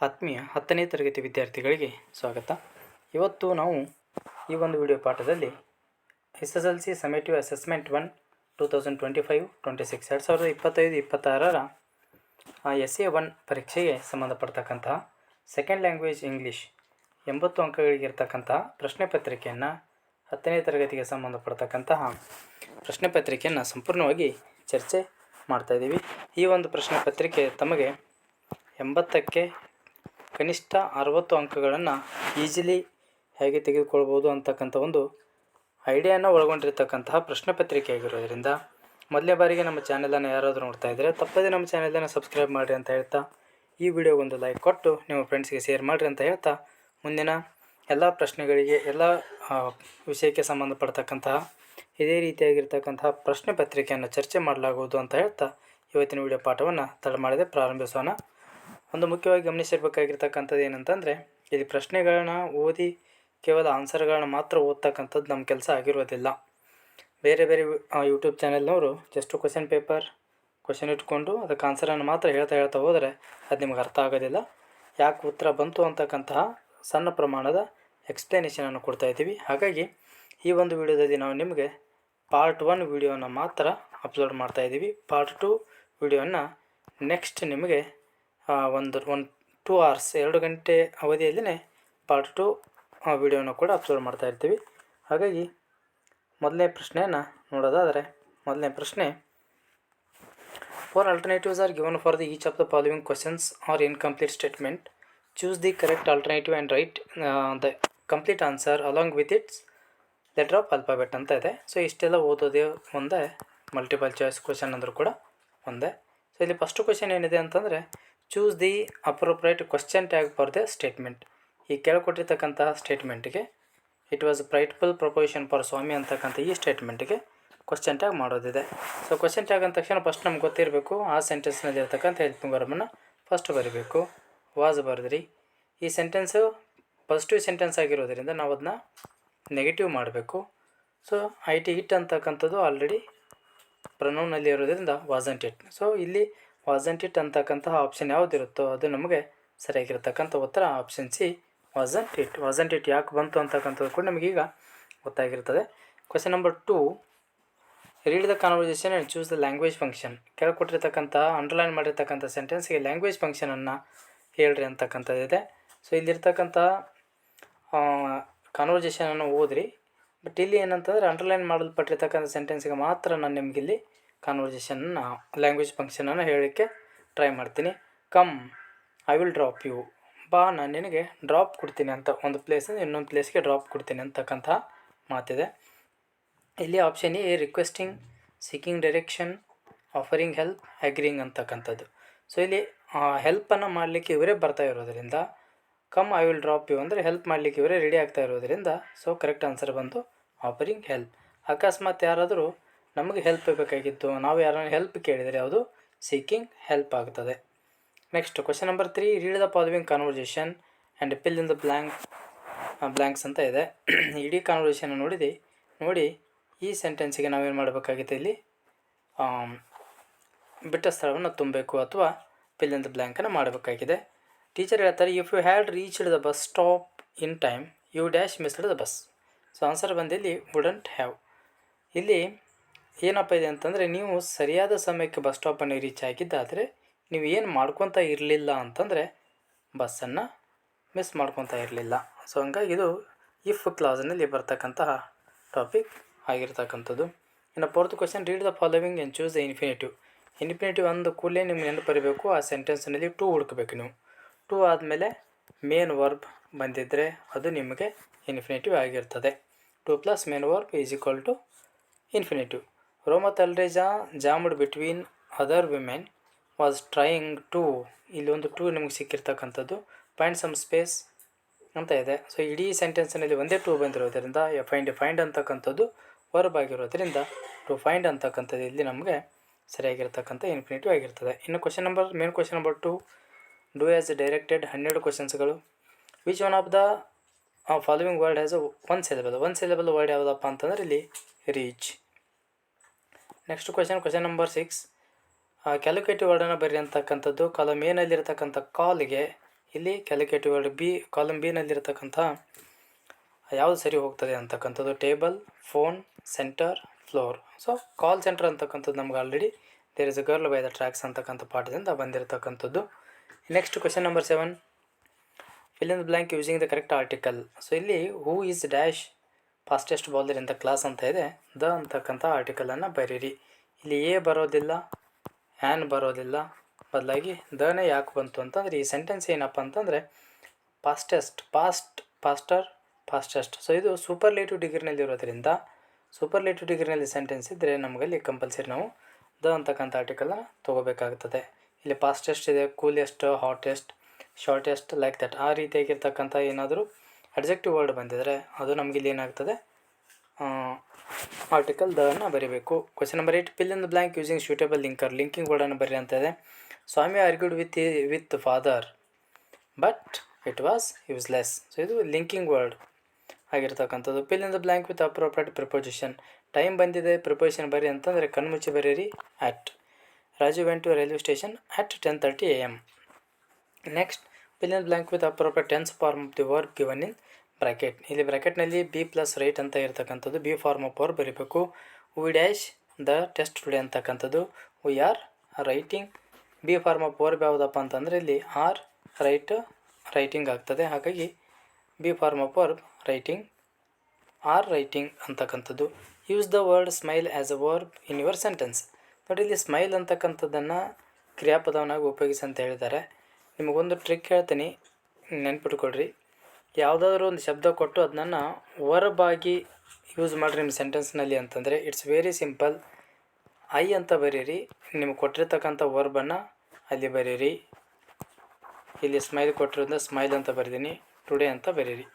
ಆತ್ಮೀಯ ಹತ್ತನೇ ತರಗತಿ ವಿದ್ಯಾರ್ಥಿಗಳಿಗೆ ಸ್ವಾಗತ. ಇವತ್ತು ನಾವು ಈ ಒಂದು ವಿಡಿಯೋ ಪಾಠದಲ್ಲಿ S S L C summative assessment one two thousand twenty five twenty six ಎರಡು ಸಾವಿರದ ಇಪ್ಪತ್ತೈದು, ಇಪ್ಪತ್ತಾರರ ಎಸ್ ಎ ಒನ್ ಪರೀಕ್ಷೆಗೆ ಸಂಬಂಧಪಡ್ತಕ್ಕಂತಹ ಸೆಕೆಂಡ್ ಲ್ಯಾಂಗ್ವೇಜ್ ಇಂಗ್ಲೀಷ್ ಎಂಬತ್ತು ಅಂಕಗಳಿಗಿರ್ತಕ್ಕಂತಹ ಪ್ರಶ್ನೆ ಪತ್ರಿಕೆಯನ್ನು ಹತ್ತನೇ ತರಗತಿಗೆ ಸಂಬಂಧಪಡ್ತಕ್ಕಂತಹ ಪ್ರಶ್ನೆ ಪತ್ರಿಕೆಯನ್ನು ಸಂಪೂರ್ಣವಾಗಿ ಚರ್ಚೆ ಮಾಡ್ತಾಯಿದ್ದೀವಿ ಈ ಒಂದು ಪ್ರಶ್ನೆ ಪತ್ರಿಕೆ ತಮಗೆ ಎಂಬತ್ತಕ್ಕೆ ಕನಿಷ್ಠ ಅರವತ್ತು ಅಂಕಗಳನ್ನು ಈಸಿಲಿ ಹೇಗೆ ತೆಗೆದುಕೊಳ್ಬೋದು ಅಂತಕ್ಕಂಥ ಒಂದು ಐಡಿಯಾನ ಒಳಗೊಂಡಿರ್ತಕ್ಕಂತಹ ಪ್ರಶ್ನೆ ಪತ್ರಿಕೆ ಆಗಿರೋದ್ರಿಂದ ಮೊದಲನೇ ಬಾರಿಗೆ ನಮ್ಮ ಚಾನೆಲನ್ನು ಯಾರಾದರೂ ನೋಡ್ತಾ ಇದ್ದರೆ ತಪ್ಪದೇ ನಮ್ಮ ಚಾನೆಲನ್ನು ಸಬ್ಸ್ಕ್ರೈಬ್ ಮಾಡಿರಿ ಅಂತ ಹೇಳ್ತಾ ಈ ವಿಡಿಯೋಗೆ ಒಂದು ಲೈಕ್ ಕೊಟ್ಟು ನಿಮ್ಮ ಫ್ರೆಂಡ್ಸ್ಗೆ ಶೇರ್ ಮಾಡಿರಿ ಅಂತ ಹೇಳ್ತಾ ಮುಂದಿನ ಎಲ್ಲ ಪ್ರಶ್ನೆಗಳಿಗೆ, ಎಲ್ಲ ವಿಷಯಕ್ಕೆ ಸಂಬಂಧಪಡ್ತಕ್ಕಂತಹ ಇದೇ ರೀತಿಯಾಗಿರ್ತಕ್ಕಂತಹ ಪ್ರಶ್ನೆ ಪತ್ರಿಕೆಯನ್ನು ಚರ್ಚೆ ಮಾಡಲಾಗುವುದು ಅಂತ ಹೇಳ್ತಾ ಇವತ್ತಿನ ವಿಡಿಯೋ ಪಾಠವನ್ನು ತಡ ಮಾಡದೆ. ಪ್ರಾರಂಭಿಸೋಣ. ಒಂದು ಮುಖ್ಯವಾಗಿ ಗಮನಿಸಿರ್ಬೇಕಾಗಿರ್ತಕ್ಕಂಥದ್ದು ಏನಂತಂದರೆ, ಇಲ್ಲಿ ಪ್ರಶ್ನೆಗಳನ್ನ ಓದಿ ಕೇವಲ ಆನ್ಸರ್ಗಳನ್ನ ಮಾತ್ರ ಓದ್ತಕ್ಕಂಥದ್ದು ನಮ್ಮ ಕೆಲಸ ಆಗಿರೋದಿಲ್ಲ. ಬೇರೆ ಬೇರೆ ಯೂಟ್ಯೂಬ್ ಚಾನೆಲ್ನವರು ಜಸ್ಟ್ ಕ್ವಶನ್ ಪೇಪರ್ ಕ್ವಶನ್ ಇಟ್ಕೊಂಡು ಅದಕ್ಕೆ ಆನ್ಸರನ್ನು ಮಾತ್ರ ಹೇಳ್ತಾ ಹೇಳ್ತಾ ಹೋದರೆ ಅದು ನಿಮ್ಗೆ ಅರ್ಥ ಆಗೋದಿಲ್ಲ. ಯಾಕೆ ಉತ್ತರ ಬಂತು ಅಂತಕ್ಕಂತಹ ಸಣ್ಣ ಪ್ರಮಾಣದ ಎಕ್ಸ್ಪ್ಲನೇಷನನ್ನು ಕೊಡ್ತಾ ಇದ್ದೀವಿ. ಹಾಗಾಗಿ ಈ ಒಂದು ವಿಡಿಯೋದಲ್ಲಿ ನಾವು ನಿಮಗೆ ಪಾರ್ಟ್ ಒನ್ ವಿಡಿಯೋನ ಮಾತ್ರ ಅಪ್ಲೋಡ್ ಮಾಡ್ತಾ ಇದ್ದೀವಿ. ಪಾರ್ಟ್ ಟು ವಿಡಿಯೋನ ನೆಕ್ಸ್ಟ್ ನಿಮಗೆ ಒಂದು ಒನ್ ಟೂ ಅವರ್ಸ್ ಎರಡು ಗಂಟೆ ಅವಧಿಯಲ್ಲೇ ಪಾರ್ಟ್ ಟು ವಿಡಿಯೋನ ಕೂಡ ಅಪ್ಲೋಡ್ ಮಾಡ್ತಾ ಇರ್ತೀವಿ. ಹಾಗಾಗಿ ಮೊದಲನೇ ಪ್ರಶ್ನೆಯನ್ನು ನೋಡೋದಾದರೆ, ಮೊದಲನೇ ಪ್ರಶ್ನೆ four alternatives are given for the each of the following questions are incomplete statement choose the correct alternative and write the complete answer along with its letter of alphabet ಅಂತ ಇದೆ. ಸೊ ಇಷ್ಟೆಲ್ಲ ಓದೋದೇ ಒಂದೇ ಮಲ್ಟಿಪಲ್ ಚಾಯ್ಸ್ ಕ್ವಶನ್ ಅಂದರೂ ಕೂಡ ಒಂದೇ. So ಇಲ್ಲಿ first question ಏನಿದೆ ಅಂತಂದರೆ choose the appropriate question tag for the statement ಈ ಕೇಳ್ಕೊಟ್ಟಿರ್ತಕ್ಕಂತಹ ಸ್ಟೇಟ್ಮೆಂಟ್ಗೆ it was frightful proposition for Swami ಅಂತಕ್ಕಂಥ ಈ ಸ್ಟೇಟ್ಮೆಂಟ್ಗೆ ಕ್ವಶನ್ ಟ್ಯಾಗ್ ಮಾಡೋದಿದೆ. ಸೊ ಕ್ವಶನ್ ಟ್ಯಾಗ್ ಅಂದ ತಕ್ಷಣ ಫಸ್ಟ್ ನಮ್ಗೆ ಗೊತ್ತಿರಬೇಕು, ಆ ಸೆಂಟೆನ್ಸ್ನಲ್ಲಿ ಇರ್ತಕ್ಕಂಥ ಹೆಲ್ಪಿಂಗ್ ವರ್ಬನ್ನು ಫಸ್ಟ್ ಬರೀಬೇಕು. ವಾಸ್ ಬರೆದ್ರಿ. ಈ ಸೆಂಟೆನ್ಸು ಪಾಸಿಟಿವ್ ಸೆಂಟೆನ್ಸ್ ಆಗಿರೋದ್ರಿಂದ ನಾವು ಅದನ್ನ ನೆಗೆಟಿವ್ ಮಾಡಬೇಕು. ಸೊ ಐ ಟಿ ಇಟ್ ಅಂತಕ್ಕಂಥದ್ದು ಆಲ್ರೆಡಿ ಪ್ರನೌನಲ್ಲಿ ಇರೋದ್ರಿಂದ ವಾಸಂಟ್ ಇಟ್ ಸೊ ಇಲ್ಲಿ ವಾಸಂಟ್ ಇಟ್ ಅಂತಕ್ಕಂತಹ ಆಪ್ಷನ್ ಯಾವುದಿರುತ್ತೋ ಅದು ನಮಗೆ ಸರಿಯಾಗಿರ್ತಕ್ಕಂಥ ಉತ್ತರ option C wasn't it wasn't it ಯಾಕೆ ಬಂತು ಅಂತಕ್ಕಂಥದ್ದು ಕೂಡ ನಮಗೀಗ ಗೊತ್ತಾಗಿರ್ತದೆ. Question number two read the conversation and choose the language function ಕೆಳಗೆ ಕೊಟ್ಟಿರ್ತಕ್ಕಂಥ ಅಂಡರ್ಲೈನ್ ಮಾಡಿರ್ತಕ್ಕಂಥ ಸೆಂಟೆನ್ಸ್ಗೆ ಲ್ಯಾಂಗ್ವೇಜ್ ಫಂಕ್ಷನನ್ನು ಹೇಳ್ರಿ ಅಂತಕ್ಕಂಥದ್ದಿದೆ ಸೊ ಇಲ್ಲಿರ್ತಕ್ಕಂಥ ಕಾನ್ವರ್ಜೇಷನನ್ನು ಓದ್ರಿ. ಬಟ್ ಇಲ್ಲಿ ಏನಂತಂದರೆ ಅಂಡರ್ಲೈನ್ ಮಾಡಲ್ಪಟ್ಟಿರ್ತಕ್ಕಂಥ ಸೆಂಟೆನ್ಸ್ಗೆ ಮಾತ್ರ ನಾನು ನಿಮ್ಗೆ ಇಲ್ಲಿ ಕಾನ್ವರ್ಜೇಷನ್ನ ಲ್ಯಾಂಗ್ವೇಜ್ ಫಂಕ್ಷನನ್ನು ಹೇಳಲಿಕ್ಕೆ ಟ್ರೈ ಮಾಡ್ತೀನಿ. Come I will drop you ಬಾ, ನಾನು ನಿನಗೆ ಡ್ರಾಪ್ ಕೊಡ್ತೀನಿ ಅಂತ, ಒಂದು ಪ್ಲೇಸಿಂದ ಇನ್ನೊಂದು ಪ್ಲೇಸ್ಗೆ ಡ್ರಾಪ್ ಕೊಡ್ತೀನಿ ಅಂತಕ್ಕಂಥ ಮಾತಿದೆ. ಇಲ್ಲಿ option A requesting seeking direction offering help agreeing ಅಂತಕ್ಕಂಥದ್ದು. ಸೊ ಇಲ್ಲಿ ಹೆಲ್ಪನ್ನು ಮಾಡಲಿಕ್ಕೆ ಇವರೇ ಬರ್ತಾ ಇರೋದರಿಂದ come I will drop you ಅಂದರೆ ಹೆಲ್ಪ್ ಮಾಡಲಿಕ್ಕೆ ಇವರೇ ರೆಡಿ ಆಗ್ತಾ ಇರೋದರಿಂದ ಸೊ ಕರೆಕ್ಟ್ ಆನ್ಸರ್ ಬಂದು ಆಫರಿಂಗ್ ಹೆಲ್ಪ್ ಅಕಸ್ಮಾತ್ ಯಾರಾದರೂ ನಮಗೆ ಹೆಲ್ಪ್ ಬೇಕಾಗಿತ್ತು. ನಾವು ಯಾರನ್ನ ಹೆಲ್ಪ್ ಕೇಳಿದರೆ ಅದು ಸೀಕಿಂಗ್ ಹೆಲ್ಪ್ ಆಗ್ತದೆ. Next question number three read the following conversation and fill in the blank blanks ಅಂತ ಇದೆ. ಇಡೀ ಕಾನ್ವರ್ಜೇಷನ್ ನೋಡಿದೆ ನೋಡಿ ಈ ಸೆಂಟೆನ್ಸಿಗೆ ನಾವೇನು ಮಾಡಬೇಕಾಗಿತ್ತು ಇಲ್ಲಿ? ಬಿಟ್ಟ ಸ್ಥಳವನ್ನು ತುಂಬಬೇಕು ಅಥವಾ ಪಿಲ್ ಇನ್ ದ ಬ್ಲ್ಯಾಂಕನ್ನು ಮಾಡಬೇಕಾಗಿದೆ. ಟೀಚರ್ ಹೇಳ್ತಾರೆ if you had reached the bus stop in time you dash missed the bus so answer ಬಂದಿಲ್ಲಿ wouldn't have ಇಲ್ಲಿ ಏನಪ್ಪ ಇದೆ ಅಂತಂದರೆ, ನೀವು ಸರಿಯಾದ ಸಮಯಕ್ಕೆ ಬಸ್ ಸ್ಟಾಪನ್ನು ರೀಚ್ ಆಗಿದ್ದಾದರೆ, ನೀವು ಏನು ಮಾಡ್ಕೊತಾ ಇರಲಿಲ್ಲ ಅಂತಂದರೆ, ಬಸ್ಸನ್ನು ಮಿಸ್ ಮಾಡ್ಕೊತಾ ಇರಲಿಲ್ಲ. ಸೊ ಹಂಗಾಗಿ ಇದು ಇಫ್ ಕ್ಲಾಸ್ನಲ್ಲಿ ಬರ್ತಕ್ಕಂತಹ ಟಾಪಿಕ್ ಆಗಿರ್ತಕ್ಕಂಥದ್ದು. ಇನ್ನು fourth question read the following and choose the infinitive infinitive ಅಂದ ಕೂಡಲೇ ನಿಮ್ಗೆ ನೆನಪು ಬರಬೇಕು, ಆ ಸೆಂಟೆನ್ಸ್ನಲ್ಲಿ ಟೂ ಹುಡ್ಕಬೇಕು ನೀವು. ಟೂ ಆದಮೇಲೆ ಮೇನ್ ವರ್ಬ್ ಬಂದಿದ್ದರೆ ಅದು ನಿಮಗೆ ಇನ್ಫಿನಿಟಿವ್ ಆಗಿರ್ತದೆ. To plus main verb is equal to infinitive ರೋಮತ್ already jammed between other women was trying to ಇಲ್ಲಿ ಒಂದು ಟೂ ನಿಮಗೆ ಸಿಕ್ಕಿರ್ತಕ್ಕಂಥದ್ದು. ಪಾಯಿಂಟ್ ಸಮ್ ಸ್ಪೇಸ್ ಅಂತ ಇದೆ. ಸೊ ಇಡೀ ಸೆಂಟೆನ್ಸ್ನಲ್ಲಿ ಒಂದೇ ಟೂ ಬಂದಿರೋದರಿಂದ ಫೈಂಡ್ ಫೈಂಡ್ ಅಂತಕ್ಕಂಥದ್ದು ವರ್ಬ್ ಆಗಿರೋದರಿಂದ ಟು ಫೈಂಡ್ ಅಂತಕ್ಕಂಥದ್ದು ಇಲ್ಲಿ ನಮಗೆ ಸರಿಯಾಗಿರ್ತಕ್ಕಂಥ ಇನ್ಫಿನಿಟಿವ್ ಆಗಿರ್ತದೆ. ಇನ್ನು question number main question number to do as directed ಹನ್ನೆರಡು ಕ್ವಶನ್ಸ್ಗಳು which one of the following word has one syllable one syllable word ಯಾವುದಪ್ಪ ಅಂತಂದ್ರೆ ಇಲ್ಲಿ reach next question question number six calculative ವರ್ಡನ್ನ ಬರ್ರಿ ಅಂತಕ್ಕಂಥದ್ದು ಕಾಲಮ್ ಏನಲ್ಲಿರ್ತಕ್ಕಂಥ ಕಾಲ್ಗೆ ಇಲ್ಲಿ ಕ್ಯಾಲ್ಕುಲೇಟಿವ್ ವರ್ಡ್ ಬಿ ಕಾಲಮ್ ಬಿನಲ್ಲಿರ್ತಕ್ಕಂಥ ಯಾವುದು ಸರಿ ಹೋಗ್ತದೆ ಅಂತಕ್ಕಂಥದ್ದು table phone centre floor so call centre ಅಂತಕ್ಕಂಥದ್ದು ನಮ್ಗೆ already there is a girl by the tracks ಅಂತಕ್ಕಂಥ ಪಾಠದಿಂದ ಬಂದಿರತಕ್ಕಂಥದ್ದು. Next question number seven fill in blank using the correct article so ಇಲ್ಲಿ who is dash fastest bowler in the class ಅಂತ ಇದೆ. The ಅಂತಕ್ಕಂಥ ಆರ್ಟಿಕಲನ್ನು ಬರೀರಿ. ಇಲ್ಲಿ ಎ ಬರೋದಿಲ್ಲ ಆ್ಯನ್ ಬರೋದಿಲ್ಲ. ಬದಲಾಗಿ ದನೇ ಯಾಕೆ ಬಂತು ಅಂತಂದರೆ ಈ ಸೆಂಟೆನ್ಸ್ ಏನಪ್ಪ ಅಂತಂದರೆ fastest, fast faster fastest. So ಇದು ಸೂಪರ್ಲೇಟಿವ್ ಡಿಗ್ರಿನಲ್ಲಿ ಇರೋದ್ರಿಂದ ಸೂಪರ್ಲೇಟಿವ್ ಡಿಗ್ರಿನಲ್ಲಿ ಸೆಂಟೆನ್ಸ್ ಇದ್ದರೆ ನಮಗಲ್ಲಿ ಕಂಪಲ್ಸರಿ ನಾವು ದ ಅಂತಕ್ಕಂಥ ಆರ್ಟಿಕಲ್ನ ತೊಗೋಬೇಕಾಗ್ತದೆ. ಇಲ್ಲಿ ಫಾಸ್ಟೆಸ್ಟ್ ಇದೆ coolest hottest shortest like that ಆ ರೀತಿಯಾಗಿರ್ತಕ್ಕಂಥ ಏನಾದರೂ ಅಡ್ಜೆಕ್ಟಿವ್ ವರ್ಡ್ ಬಂದಿದ್ದರೆ ಅದು ನಮಗೆ ಇಲ್ಲಿ ಏನಾಗ್ತದೆ ಆರ್ಟಿಕಲ್ ದನ್ನು ಬರೀಬೇಕು. Question number eight fill in the blank using suitable linker linking ವರ್ಡನ್ನು ಬರೀ ಅಂತ ಇದೆ Swami argued with with father but it was useless so ಇದು ಲಿಂಕಿಂಗ್ ವರ್ಡ್ ಆಗಿರ್ತಕ್ಕಂಥದ್ದು. Fill in the blank with appropriate preposition time ಬಂದಿದೆ preposition ಬರೀ ಅಂತಂದರೆ ಕಣ್ಮುಚ್ಚಿ ಬರೀರಿ at Raju went railway station at ten thirty A M next fill in blank with appropriate tense form of the verb given in bracket ಇಲ್ಲಿ ಬ್ರ್ಯಾಕೆಟ್ನಲ್ಲಿ B plus right ಅಂತ ಇರತಕ್ಕಂಥದ್ದು B form of work ಬರೀಬೇಕು. We dash the test today ಅಂತಕ್ಕಂಥದ್ದು. We are writing be form of verb ಯಾವುದಪ್ಪ ಅಂತಂದರೆ ಇಲ್ಲಿ are write writing ಆಗ್ತದೆ. ಹಾಗಾಗಿ be form of verb writing are writing ಅಂತಕ್ಕಂಥದ್ದು. Use the word smile as a verb in your sentence ನೋಡಿ, ಇಲ್ಲಿ smile ಅಂತಕ್ಕಂಥದ್ದನ್ನು ಕ್ರಿಯಾಪದವನ್ನಾಗಿ ಉಪಯೋಗಿಸಿ ಅಂತ ಹೇಳಿದ್ದಾರೆ. ನಿಮಗೊಂದು ಟ್ರಿಕ್ ಹೇಳ್ತೀನಿ. ನೆನ್ಪಿಟ್ಕೊಳ್ರಿ. ಯಾವುದಾದ್ರೂ ಒಂದು ಶಬ್ದ ಕೊಟ್ಟು ಅದನ್ನು ವರ್ಬಾಗಿ ಯೂಸ್ ಮಾಡಿರಿ ನಿಮ್ಮ ಸೆಂಟೆನ್ಸ್ನಲ್ಲಿ ಅಂತಂದರೆ ಇಟ್ಸ್ ವೆರಿ ಸಿಂಪಲ್ ಐ ಅಂತ ಬರೀರಿ. ನಿಮ್ಗೆ ಕೊಟ್ಟಿರ್ತಕ್ಕಂಥ ವರ್ಬನ್ನು ಅಲ್ಲಿ ಬರೀರಿ. ಇಲ್ಲಿ ಸ್ಮೈಲ್ ಕೊಟ್ಟಿರೋದ್ರಿಂದ ಸ್ಮೈಲ್ ಅಂತ ಬರೀತೀನಿ ಟುಡೇ ಅಂತ ಬರೀರಿ.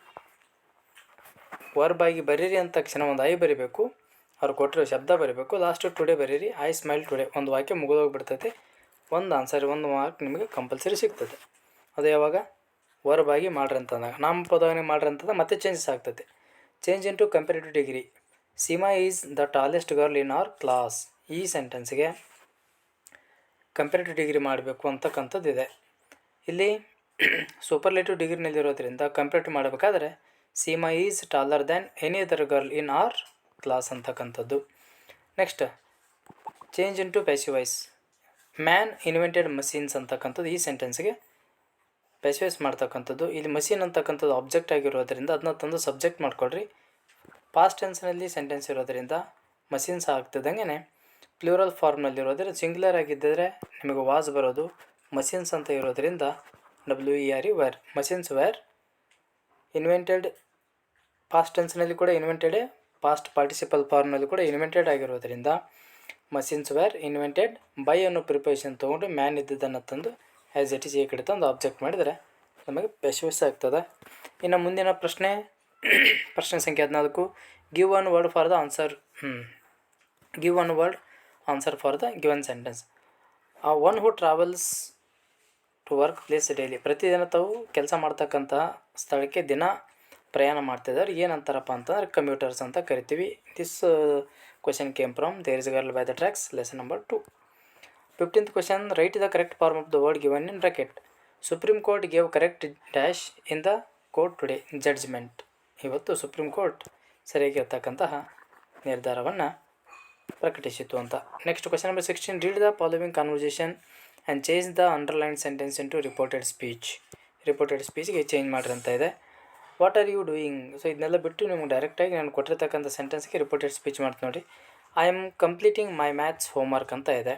ವರ್ಬಾಗಿ ಬರೀರಿ ಅಂತ ತಕ್ಷಣ ಒಂದು ಐ ಬರಿಬೇಕು. ಅವ್ರು ಕೊಟ್ಟಿರೋ ಶಬ್ದ ಬರೀಬೇಕು. ಲಾಸ್ಟು ಟುಡೇ ಬರೀರಿ. ಐ ಸ್ಮೈಲ್ ಟುಡೇ ಒಂದು ವಾಕ್ಯ ಮುಗಿದೋಗ್ಬಿಡ್ತೈತೆ. ಒಂದು ಆನ್ಸರ್ ಒಂದು ಮಾರ್ಕ್ ನಿಮಗೆ ಕಂಪಲ್ಸರಿ ಸಿಗ್ತದೆ. ಅದು ಯಾವಾಗ? ವರ್ಬಾಗಿ ಮಾಡ್ರಿ ಅಂತಂದಾಗ ನಾಮಪದವನ್ನೇ ಮಾಡ್ರಿ ಅಂತಂದಾಗ ಮತ್ತೆ ಚೇಂಜಸ್ ಆಗ್ತದೆ. Change into comparative degree Seema is the tallest girl in our class ಈ ಸೆಂಟೆನ್ಸ್ಗೆ ಕಂಪೇರಿಟಿವ್ ಡಿಗ್ರಿ ಮಾಡಬೇಕು ಅಂತಕ್ಕಂಥದ್ದು ಇದೆ. ಇಲ್ಲಿ ಸೂಪರ್ಲೇಟಿವ್ ಡಿಗ್ರಿನಲ್ಲಿರೋದ್ರಿಂದ ಕಂಪೇರಿಟಿವ್ ಮಾಡಬೇಕಾದ್ರೆ Seema is taller than any other girl in our class ಅಂತಕ್ಕಂಥದ್ದು. Next change into passive voice man invented machines ಅಂತಕ್ಕಂಥದ್ದು ಈ ಸೆಂಟೆನ್ಸ್ಗೆ ಪೆಸಿಫೈಸ್ ಮಾಡ್ತಕ್ಕಂಥದ್ದು. ಇಲ್ಲಿ ಮಷೀನ್ ಅಂತಕ್ಕಂಥದ್ದು ಆಬ್ಜೆಕ್ಟ್ ಆಗಿರೋದ್ರಿಂದ ಅದನ್ನ ತಂದು ಸಬ್ಜೆಕ್ಟ್ ಮಾಡ್ಕೊಳ್ರಿ. ಪಾಸ್ಟ್ ಟೆನ್ಸ್ನಲ್ಲಿ ಸೆಂಟೆನ್ಸ್ ಇರೋದರಿಂದ ಮಷೀನ್ಸ್ ಆಗ್ತಿದ್ದಂಗೆ ಪ್ಲೂರಲ್ ಫಾರ್ಮ್ನಲ್ಲಿರೋದ್ರೆ ಸಿಂಗ್ಯುಲರ್ ಆಗಿದ್ದರೆ ನಿಮಗೆ ವಾಸ್ ಬರೋದು. ಮಷೀನ್ಸ್ ಅಂತ ಇರೋದರಿಂದ W E R E were machines were invented past ಟೆನ್ಸ್ನಲ್ಲಿ ಕೂಡ ಇನ್ವೆಂಟೆಡೇ ಪಾಸ್ಟ್ ಪಾರ್ಟಿಸಿಪಲ್ ಫಾರ್ಮ್ನಲ್ಲಿ ಕೂಡ ಇನ್ವೆಂಟೆಡ್ ಆಗಿರೋದ್ರಿಂದ ಮಷಿನ್ಸ್ ವೇರ್ ಇನ್ವೆಂಟೆಡ್ ಬೈ ಅನ್ನೋ ಪ್ರಿಪರೇಷನ್ ತೊಗೊಂಡು ಮ್ಯಾನ್ ಇದ್ದಿದ್ದನ್ನು ತಂದು ಆ್ಯಸ್ ಇಟ್ ಈಸ್ ಈ ಕಡೆ ತಂದು ಆಬ್ಜೆಕ್ಟ್ ಮಾಡಿದರೆ ನಮಗೆ ಪೆಶುವಸ್ ಆಗ್ತದೆ. ಇನ್ನು ಮುಂದಿನ ಪ್ರಶ್ನೆ ಪ್ರಶ್ನೆ ಸಂಖ್ಯೆ ಹದಿನಾಲ್ಕು. Give one word for the answer give one word answer for the given sentence a one who travels to work place daily ಪ್ರತಿದಿನ ತಾವು ಕೆಲಸ ಮಾಡ್ತಕ್ಕಂತಹ ಸ್ಥಳಕ್ಕೆ ದಿನ ಪ್ರಯಾಣ ಮಾಡ್ತಿದ್ದಾರೆ. ಏನಂತಾರಪ್ಪ ಅಂತಂದ್ರೆ ಕಮ್ಯೂಟರ್ಸ್ ಅಂತ ಕರಿತೀವಿ. This question came from there is girl by the tracks lesson number two fifteenth question write the correct form of the word given in bracket Supreme Court gave correct dash in the court today judgment ಇವತ್ತು supreme court ಸರಿಯಾಗಿರ್ತಕ್ಕಂತಹ ನಿರ್ಧಾರವನ್ನು ಪ್ರಕಟಿಸಿತು ಅಂತ. Next question number sixteen read the following conversation and change the underline sentence into reported speech reported ಸ್ಪೀಚ್ಗೆ change ಮಾಡ್ರಿ ಅಂತ ಇದೆ. What are you doing so ಇದನ್ನೆಲ್ಲ ಬಿಟ್ಟು ನಿಮ್ಗೆ ಡೈರೆಕ್ಟಾಗಿ ನಾನು ಕೊಟ್ಟಿರ್ತಕ್ಕಂಥ ಸೆಂಟೆನ್ಸ್ಗೆ ರಿಪೋರ್ಟೆಡ್ ಸ್ಪೀಚ್ ಮಾಡ್ತೀನಿ ನೋಡಿ. I am completing my maths homework ಅಂತ ಇದೆ.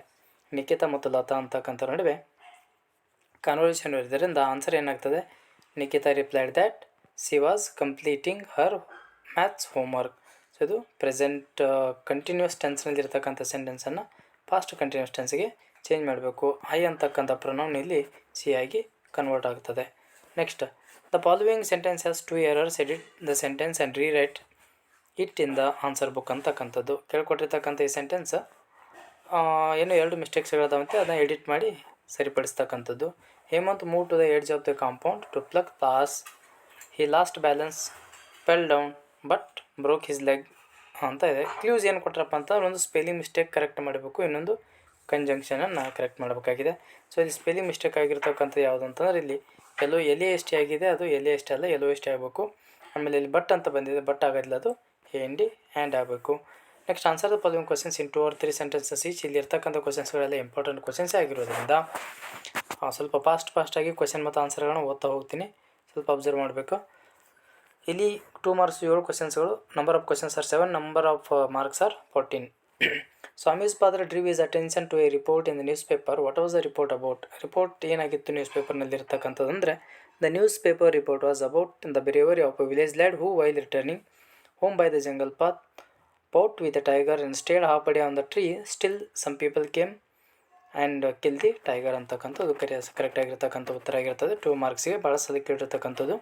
ನಿಖಿತಾ ಮತ್ತು ಲತಾ ಅಂತಕ್ಕಂಥ ನಡುವೆ ಕಾನ್ವರ್ಸೇಷನ್ ಇರೋದ್ರಿಂದ ಆನ್ಸರ್ ಏನಾಗ್ತದೆ? Nikhita replied that she was completing her maths homework so ಇದು ಪ್ರೆಸೆಂಟ್ ಕಂಟಿನ್ಯೂಸ್ ಟೆನ್ಸ್ನಲ್ಲಿರ್ತಕ್ಕಂಥ ಸೆಂಟೆನ್ಸನ್ನು ಫಾಸ್ಟ್ ಕಂಟಿನ್ಯೂಸ್ ಟೆನ್ಸ್ಗೆ ಚೇಂಜ್ ಮಾಡಬೇಕು. ಐ ಅಂತಕ್ಕಂಥ ಪ್ರೊನೌನ್ ಇಲ್ಲಿ ಸಿ ಆಗಿ ಕನ್ವರ್ಟ್ ಆಗ್ತದೆ. Next the following sentence has two errors edit the sentence and rewrite it in the answer book ಅಂತಕ್ಕಂಥದ್ದು ಕೇಳ್ಕೊಟ್ಟಿರ್ತಕ್ಕಂಥ ಈ ಸೆಂಟೆನ್ಸ್ ಏನೋ ಎರಡು ಮಿಸ್ಟೇಕ್ಸ್ಗಳದಾವಂತೆ ಅದನ್ನು ಎಡಿಟ್ ಮಾಡಿ ಸರಿಪಡಿಸ್ತಕ್ಕಂಥದ್ದು. Hemant move to the edge of the compound to pluck those he lost balance fell down but broke his leg ಅಂತ ಇದೆ. Clues ಏನು ಕೊಟ್ರಪ್ಪ ಅಂತ ಒಂದು ಸ್ಪೆಲ್ಲಿಂಗ್ ಮಿಸ್ಟೇಕ್ ಕರೆಕ್ಟ್ ಮಾಡಬೇಕು. ಇನ್ನೊಂದು ಕಂಜಂಕ್ಷನನ್ನು ಕರೆಕ್ಟ್ ಮಾಡಬೇಕಾಗಿದೆ. ಸೊ ಇಲ್ಲಿ ಸ್ಪೆಲ್ಲಿಂಗ್ ಮಿಸ್ಟೇಕ್ ಆಗಿರ್ತಕ್ಕಂಥ ಯಾವುದು ಅಂತಂದ್ರೆ ಇಲ್ಲಿ ಎಲ್ಲೋ ಎಲೆ ಎಷ್ಟೇ ಆಗಿದೆ ಅದು ಎಲೆ ಎಷ್ಟೇ ಅಲ್ಲ ಎಲ್ಲೋ ಎಷ್ಟೇ ಆಗಬೇಕು. ಆಮೇಲೆ ಇಲ್ಲಿ ಬಟ್ ಅಂತ ಬಂದಿದೆ, ಬಟ್ ಆಗೋದಿಲ್ಲ ಅದು. ಎನ್ ಹ್ಯಾಂಡ್ ಆಗಬೇಕು. Next answer the following questions in two or three sentences each ಇಲ್ಲಿ ಇರ್ತಕ್ಕಂಥ ಕ್ವಶನ್ಸ್ಗಳೆಲ್ಲ ಇಂಪಾರ್ಟೆಂಟ್ ಕ್ವಶನ್ಸೇ ಆಗಿರೋದ್ರಿಂದ ಸ್ವಲ್ಪ ಫಾಸ್ಟ್ ಫಾಸ್ಟಾಗಿ ಕ್ವಶನ್ ಮತ್ತು ಆನ್ಸರ್ಗಳನ್ನ ಓದ್ತಾ ಹೋಗ್ತೀನಿ. ಸ್ವಲ್ಪ ಅಬ್ಸರ್ವ್ ಮಾಡಬೇಕು. ಇಲ್ಲಿ ಟೂ ಮಾರ್ಕ್ಸ್ ಏಳು ಕ್ವಶನ್ಸ್ಗಳು number of questions are seven number of marks are fourteen Swami's father drew his attention to a report in the newspaper what was the report about report ಏನಾಗಿತ್ತು news ಪೇಪರ್ನಲ್ಲಿ ಇರ್ತಕ್ಕಂಥದ್ದಂದರೆ the newspaper report was about the bravery of a village lad who while returning home by the jungle path fought with a tiger in stayed half a day on the tree still some people came and kill the tiger ಅಂತಕ್ಕಂಥದ್ದು ಕರೆ ಕರೆಕ್ಟಾಗಿರ್ತಕ್ಕಂಥ ಉತ್ತರ ಆಗಿರ್ತದೆ. Two ಮಾರ್ಕ್ಸಿಗೆ ಭಾಳ ಸಲ ಕೇಳಿರ್ತಕ್ಕಂಥದ್ದು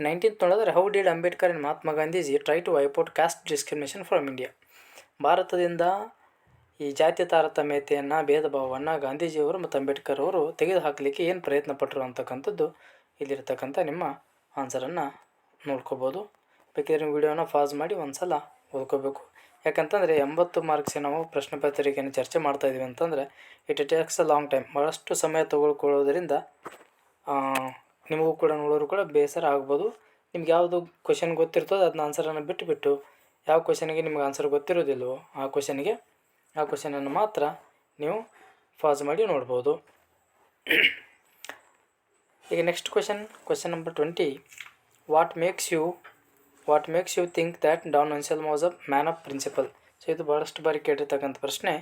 nineteen ನೋಡಿದ್ರೆ how did Ambedkar and Mahatma Gandhiji try to wipe out caste discrimination from India ಭಾರತದಿಂದ ಈ ಜಾತಿ ತಾರತಮ್ಯತೆಯನ್ನು, ಭೇದ ಭಾವವನ್ನು ಗಾಂಧೀಜಿಯವರು ಮತ್ತು ಅಂಬೇಡ್ಕರ್ ಅವರು ತೆಗೆದುಹಾಕಲಿಕ್ಕೆ ಏನು ಪ್ರಯತ್ನ ಪಟ್ಟರು ಅಂತಕ್ಕಂಥದ್ದು ಇಲ್ಲಿರ್ತಕ್ಕಂಥ ನಿಮ್ಮ ಆನ್ಸರನ್ನು ನೋಡ್ಕೋಬೋದು. ಬೇಕಿದ್ರೆ ನೀವು ವಿಡಿಯೋನ ಪಾಸ್ ಮಾಡಿ ಒಂದು ಸಲ ಓದ್ಕೋಬೇಕು. ಯಾಕಂತಂದರೆ ಎಂಬತ್ತು ಮಾರ್ಕ್ಸ್ ನಾವು ಪ್ರಶ್ನೆ ಪತ್ರಿಕೆಯನ್ನು ಚರ್ಚೆ ಮಾಡ್ತಾ ಇದೀವಿ ಅಂತಂದರೆ it takes a long time ಭಾಳಷ್ಟು ಸಮಯ ತಗೊಳ್ಕೊಳ್ಳೋದ್ರಿಂದ ನಿಮಗೂ ಕೂಡ ನೋಡೋರು ಕೂಡ ಬೇಸರ ಆಗ್ಬೋದು. ನಿಮ್ಗೆ ಯಾವುದು ಕ್ವಶನ್ ಗೊತ್ತಿರ್ತದೋ ಅದನ್ನ ಆನ್ಸರನ್ನು ಬಿಟ್ಟುಬಿಟ್ಟು ಯಾವ ಕ್ವಶನಿಗೆ ನಿಮ್ಗೆ ಆನ್ಸರ್ ಗೊತ್ತಿರೋದಿಲ್ವೋ ಆ ಕ್ವಶನಿಗೆ ಆ ಕ್ವಶನನ್ನು ಮಾತ್ರ ನೀವು ಪಾಸ್ ಮಾಡಿ ನೋಡ್ಬೋದು. ಈಗ next question question number twenty what makes you what makes you think that Don Anselmo was a man of principle so ಇದು ಭಾಳಷ್ಟು ಬಾರಿ ಕೇಳಿರ್ತಕ್ಕಂಥ ಪ್ರಶ್ನೆ.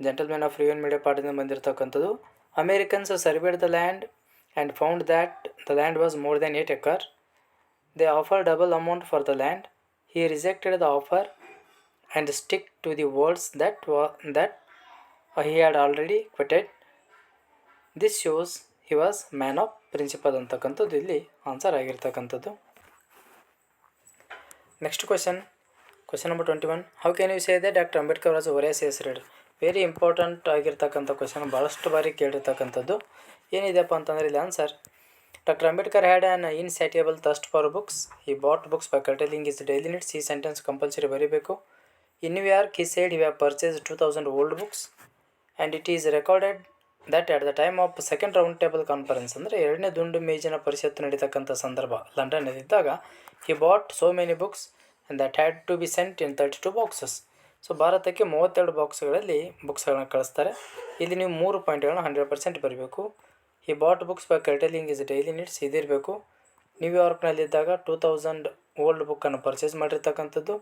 Gentlemen of Rio en Medio ಪಾರ್ಟಿಂದ ಬಂದಿರತಕ್ಕಂಥದ್ದು. Americans surveyed the land and found that the land was more than eight acre they offer double amount for the land he rejected the offer and stick to the words that, that he had already quitted this shows he was man of principle ಅಂತಕ್ಕಂಥದ್ದು ಇಲ್ಲಿ answer ಆಗಿರ್ತಕ್ಕಂಥದ್ದು. Next question question number twenty one how can you say the Doctor Ambedkar was voracious reader very important ಆಗಿರ್ತಕ್ಕಂಥ question ಭಾಳಷ್ಟು ಬಾರಿ ಕೇಳಿರ್ತಕ್ಕಂಥದ್ದು. ಏನಿದೆಯಪ್ಪ ಅಂತಂದರೆ ಇಲ್ಲಿ answer Doctor Ambedkar had an insatiable thirst for books ಈ bought books by cutting his daily needs ಈ sentence compulsory ಬರೀಬೇಕು in New York he said you have purchase two thousand old books and it is recorded that at the time of second round table conference ಅಂದರೆ ಎರಡನೇ ದುಂಡು ಮೇಜಿನ ಪರಿಷತ್ತು ನಡೀತಕ್ಕಂಥ ಸಂದರ್ಭ ಲಂಡನ್ನಲ್ಲಿದ್ದಾಗ he bought so many books that had to be sent in thirty two boxes so ಭಾರತಕ್ಕೆ ಮೂವತ್ತೆರಡು ಬಾಕ್ಸ್ಗಳಲ್ಲಿ ಬುಕ್ಸ್ಗಳನ್ನ ಕಳಿಸ್ತಾರೆ. ಇಲ್ಲಿ ನೀವು ಮೂರು ಪಾಯಿಂಟ್ಗಳನ್ನ ಹಂಡ್ರೆಡ್ ಪರ್ಸೆಂಟ್ ಬರಬೇಕು. ಈ bought books by cutting his daily needs ಇದಿರಬೇಕು. ನ್ಯೂಯಾರ್ಕ್ನಲ್ಲಿದ್ದಾಗ ಟೂ ತೌಸಂಡ್ ಓಲ್ಡ್ ಬುಕ್ಕನ್ನು ಪರ್ಚೇಸ್ ಮಾಡಿರ್ತಕ್ಕಂಥದ್ದು.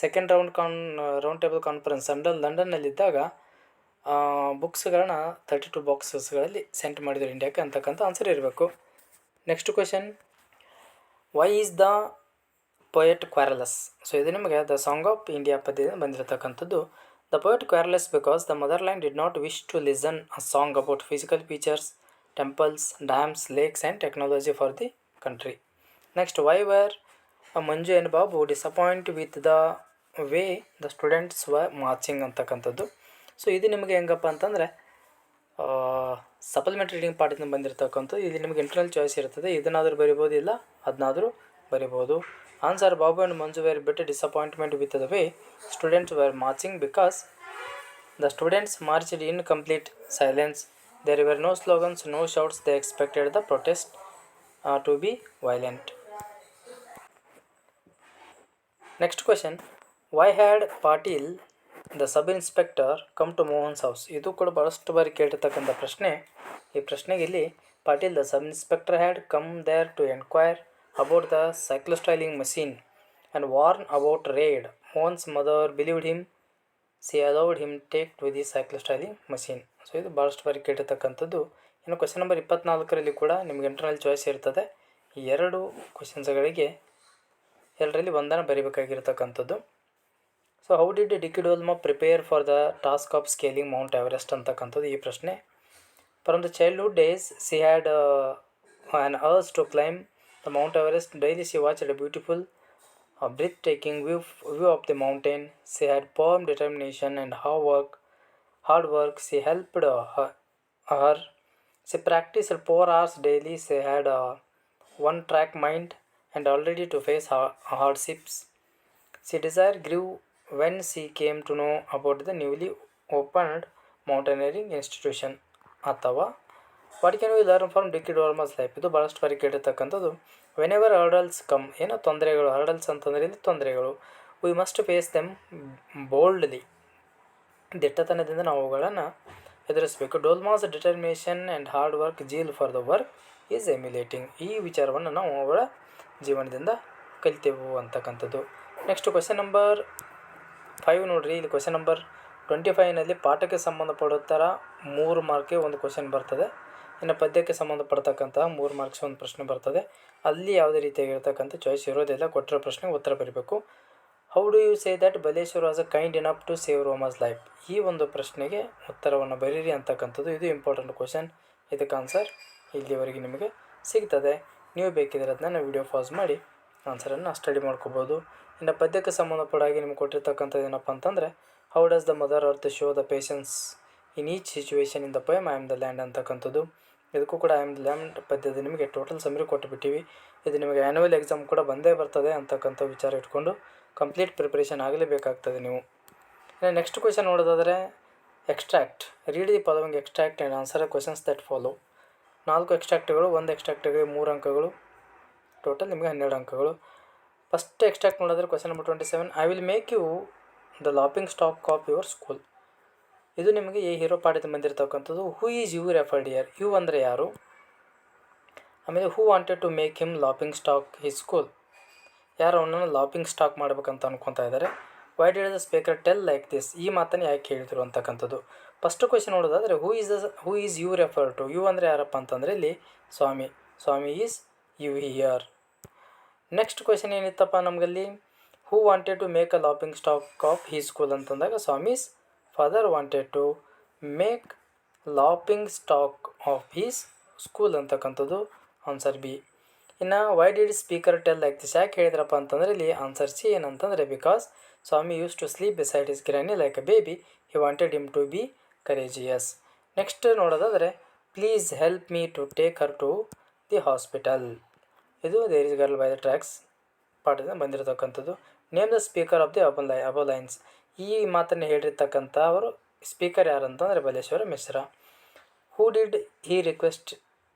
ಸೆಕೆಂಡ್ ರೌಂಡ್ ಕಾನ್ ರೌಂಡ್ ಟೇಬಲ್ ಕಾನ್ಫರೆನ್ಸ್ ಅಂಡರ್ ಲಂಡನ್ನಲ್ಲಿದ್ದಾಗ ಬುಕ್ಸ್ಗಳನ್ನ ತರ್ಟಿ ಟು ಬಾಕ್ಸಸ್ಗಳಲ್ಲಿ ಸೆಂಟ್ ಮಾಡಿದ್ರು ಇಂಡಿಯಾಕ್ಕೆ ಅಂತಕ್ಕಂಥ ಆನ್ಸರ್ ಇರಬೇಕು. Next question why is the poet quarrels so ಇದು ನಿಮಗೆ ದ ಸಾಂಗ್ ಆಫ್ ಇಂಡಿಯಾ ಪದ್ಯದಿಂದ ಬಂದಿರತಕ್ಕಂಥದ್ದು. The poet quarrels because the motherland did not wish to listen a song about physical features temples dams lakes and technology for the country next why were Manju and Babu disappoint with the way the students were marching ಅಂತಕ್ಕಂಥದ್ದು? So ಇದು ನಿಮಗೆ ಹೆಂಗಪ್ಪ ಅಂತಂದರೆ supplementary reading ಪಾರ್ಟಿಂದ ಬಂದಿರತಕ್ಕಂಥದ್ದು. ಇದು ನಿಮಗೆ internal choice ಇರ್ತದೆ. ಇದನ್ನಾದರೂ ಬರಿಬೋದು ಇಲ್ಲ ಅದನ್ನಾದರೂ ಬರಿಬೋದು. Answer Babu and Manju were ಬಿಟ್ಟು disappointment with the way students were marching because the students marched in complete silence there were no slogans no shouts they expected the protest to be violent next question why had Patil the sub inspector come to Mohan's house ಇದು ಕೂಡ ಭಾಳಷ್ಟು ಬಾರಿ ಕೇಳಿರ್ತಕ್ಕಂಥ ಪ್ರಶ್ನೆ. ಈ ಪ್ರಶ್ನೆಗೆ ಇಲ್ಲಿ Patil the sub inspector had come there to enquire about the cyclostyling machine and warn about raid Mohan's mother believed him she allowed him take to the cyclostyling machine so ಇದು ಭಾಳಷ್ಟು ಬಾರಿ ಕೇಳಿರ್ತಕ್ಕಂಥದ್ದು. ಇನ್ನು ಕ್ವಶನ್ ನಂಬರ್ ಇಪ್ಪತ್ನಾಲ್ಕರಲ್ಲಿ ಕೂಡ ನಿಮಗೆ internal choice ಇರ್ತದೆ. ಈ ಎರಡು ಕ್ವಶನ್ಸ್ಗಳಿಗೆ ಎರಡರಲ್ಲಿ ಒಂದನ್ನು ಬರೀಬೇಕಾಗಿರ್ತಕ್ಕಂಥದ್ದು. So how did ಡಿಕಿಡೋಲ್ಮ prepare for the task of scaling Mount Everest ಅಂತಕ್ಕಂಥದ್ದು ಈ ಪ್ರಶ್ನೆ. From the childhood days she had an urge to climb the Mount Everest daily she watch a beautiful breathtaking view view of the mountain she had firm determination and have work hard work she helped her she practice four hours daily she had one track mind and already to face ha- hardships. She desire grew when she came to know about the newly opened mountaineering institution ಅಥವಾ what can we learn from Dicky Dolma's life ಇದು ಭಾಳಷ್ಟು ಬಾರಿ ಕೇಳಿರ್ತಕ್ಕಂಥದ್ದು. Whenever hurdles come ಏನೋ ತೊಂದರೆಗಳು hurdles ಅಂತಂದರೆ ಇಲ್ಲಿ ತೊಂದರೆಗಳು? We must face them boldly ದಿಟ್ಟತನದಿಂದ ನಾವು ಅವುಗಳನ್ನು ಎದುರಿಸಬೇಕು. Dolma's determination and hard work zeal for the work is emulating ಈ ವಿಚಾರವನ್ನು ನಾವು ಅವುಗಳ ಜೀವನದಿಂದ ಕಲಿತೇವು ಅಂತಕ್ಕಂಥದ್ದು. ನೆಕ್ಸ್ಟ್ ಕ್ವಶನ್ ನಂಬರ್ ಫೈವ್ ನೋಡಿರಿ. ಇಲ್ಲಿ ಕ್ವಶನ್ ನಂಬರ್ ಟ್ವೆಂಟಿ ಫೈವ್ನಲ್ಲಿ ಪಾಠಕ್ಕೆ ಸಂಬಂಧಪಡೋ ಥರ ಮೂರು ಮಾರ್ಕ್ಗೆ ಒಂದು ಕ್ವಶನ್ ಬರ್ತದೆ. ಇನ್ನು ಪದ್ಯಕ್ಕೆ ಸಂಬಂಧಪಡ್ತಕ್ಕಂತಹ ಮೂರು ಮಾರ್ಕ್ಸ್ ಒಂದು ಪ್ರಶ್ನೆ ಬರ್ತದೆ. ಅಲ್ಲಿ ಯಾವುದೇ ರೀತಿಯಾಗಿರ್ತಕ್ಕಂಥ ಚಾಯ್ಸ್ ಇರೋದಿಲ್ಲ ಕೊಟ್ಟಿರೋ ಪ್ರಶ್ನೆಗೆ ಉತ್ತರ ಬರೀಬೇಕು. How do you say that Baleshwar was a kind enough to save Roma's life ಈ ಒಂದು ಪ್ರಶ್ನೆಗೆ ಉತ್ತರವನ್ನು ಬರೀರಿ ಅಂತಕ್ಕಂಥದ್ದು ಇದು ಇಂಪಾರ್ಟೆಂಟ್ ಕ್ವಶನ್ ಇದಕ್ಕೆ ಆನ್ಸರ್ ಇಲ್ಲಿವರೆಗೆ ನಿಮಗೆ ಸಿಗ್ತದೆ. ನೀವು ಬೇಕಿದ್ರೆ ಅದನ್ನ ವಿಡಿಯೋ ಪಾಸ್ ಮಾಡಿ ಆನ್ಸರನ್ನು ಸ್ಟಡಿ ಮಾಡ್ಕೋಬೋದು. ಇನ್ನು ಪದ್ಯಕ್ಕೆ ಸಂಬಂಧಪಡಾಗಿ ಹಾಗೆ ನಿಮ್ಗೆ ಕೊಟ್ಟಿರ್ತಕ್ಕಂಥದ್ದು ಏನಪ್ಪ ಅಂತಂದರೆ how does the mother earth show the patience in each situation in the poem I am the land ಅಂತಕ್ಕಂಥದ್ದು. ಇದಕ್ಕೂ ಕೂಡ ಐ ಆಮ್ ದ ಲ್ಯಾಂಡ್ ಪದ್ಯದ ನಿಮಗೆ ಟೋಟಲ್ ಸಮರಿ ಕೊಟ್ಟುಬಿಟ್ಟಿವಿ ಇದು ನಿಮಗೆ ಆ್ಯನ್ಯುವಲ್ ಎಕ್ಸಾಮ್ ಕೂಡ ಬಂದೇ ಬರ್ತದೆ ಅಂತಕ್ಕಂಥ ವಿಚಾರ ಇಟ್ಕೊಂಡು ಕಂಪ್ಲೀಟ್ ಪ್ರಿಪ್ರೇಷನ್ ಆಗಲೇಬೇಕಾಗ್ತದೆ ನೀವು. ಇನ್ನು ನೆಕ್ಸ್ಟ್ ಕ್ವೆಶನ್ ನೋಡೋದಾದರೆ extract read the following extract and answer questions that follow ನಾಲ್ಕು ಎಕ್ಸ್ಟ್ರಾಕ್ಟ್ಗಳು ಒಂದು ಎಕ್ಸ್ಟ್ರಾಕ್ಟ್ಗೆ ಮೂರು ಅಂಕಗಳು ಟೋಟಲ್ ನಿಮಗೆ ಹನ್ನೆರಡು ಅಂಕಗಳು. ಫಸ್ಟ್ ಎಕ್ಸ್ಟ್ರಾಕ್ಟ್ ನೋಡಿದ್ರೆ question number twenty seven I will make you the laughing stock of your school ಇದು ನಿಮಗೆ ಈ ಹೀರೋ ಪಾಠದಿಂದ ಬಂದಿರತಕ್ಕಂಥದ್ದು who is you referred here you ಅಂದರೆ ಯಾರು? ಆಮೇಲೆ who wanted to make him laughing stock he school ಯಾರು ಅವನನ್ನು ಲಾಪಿಂಗ್ ಸ್ಟಾಕ್ ಮಾಡ್ಬೇಕಂತ ಅನ್ಕೊತಾ ಇದ್ದಾರೆ. Why did the speaker, tell like this. ಈ ಮಾತನ್ನು ಯಾಕೆ ಹೇಳಿದರು ಅಂತಕ್ಕಂಥದ್ದು. ಫಸ್ಟ್ ಕ್ವೆಶನ್ ನೋಡೋದಾದರೆ, who is the, who is you refer to? You ಅಂದರೆ ಯಾರಪ್ಪ ಅಂತಂದರೆ ಇಲ್ಲಿ Swami. Swami is you here. Next question ಏನಿತ್ತಪ್ಪ ನಮಗಲ್ಲಿ? Who wanted to make a laughing stock of he school? ಅಂತಂದಾಗ Swami's father wanted to make laughing stock of his school, ಅಂತಕ್ಕಂಥದ್ದು answer B. ಇನ್ನು why did speaker tell like this ಯಾಕೆ ಹೇಳಿದ್ರಪ್ಪ ಅಂತಂದರೆ ಇಲ್ಲಿ answer C ಏನಂತಂದರೆ because Swami use to sleep beside his granny like a baby he wanted him to be courageous next ನೋಡೋದಾದರೆ please help me to take her to the hospital ಇದು there is girl by the tracks ಪಾಠದಿಂದ ಬಂದಿರತಕ್ಕಂಥದ್ದು. Name the speaker of the above above lines ಈ ಮಾತನ್ನು ಹೇಳಿರ್ತಕ್ಕಂಥ ಅವರು speaker ಯಾರಂತಂದರೆ Baleshwar Mishra. Who did he request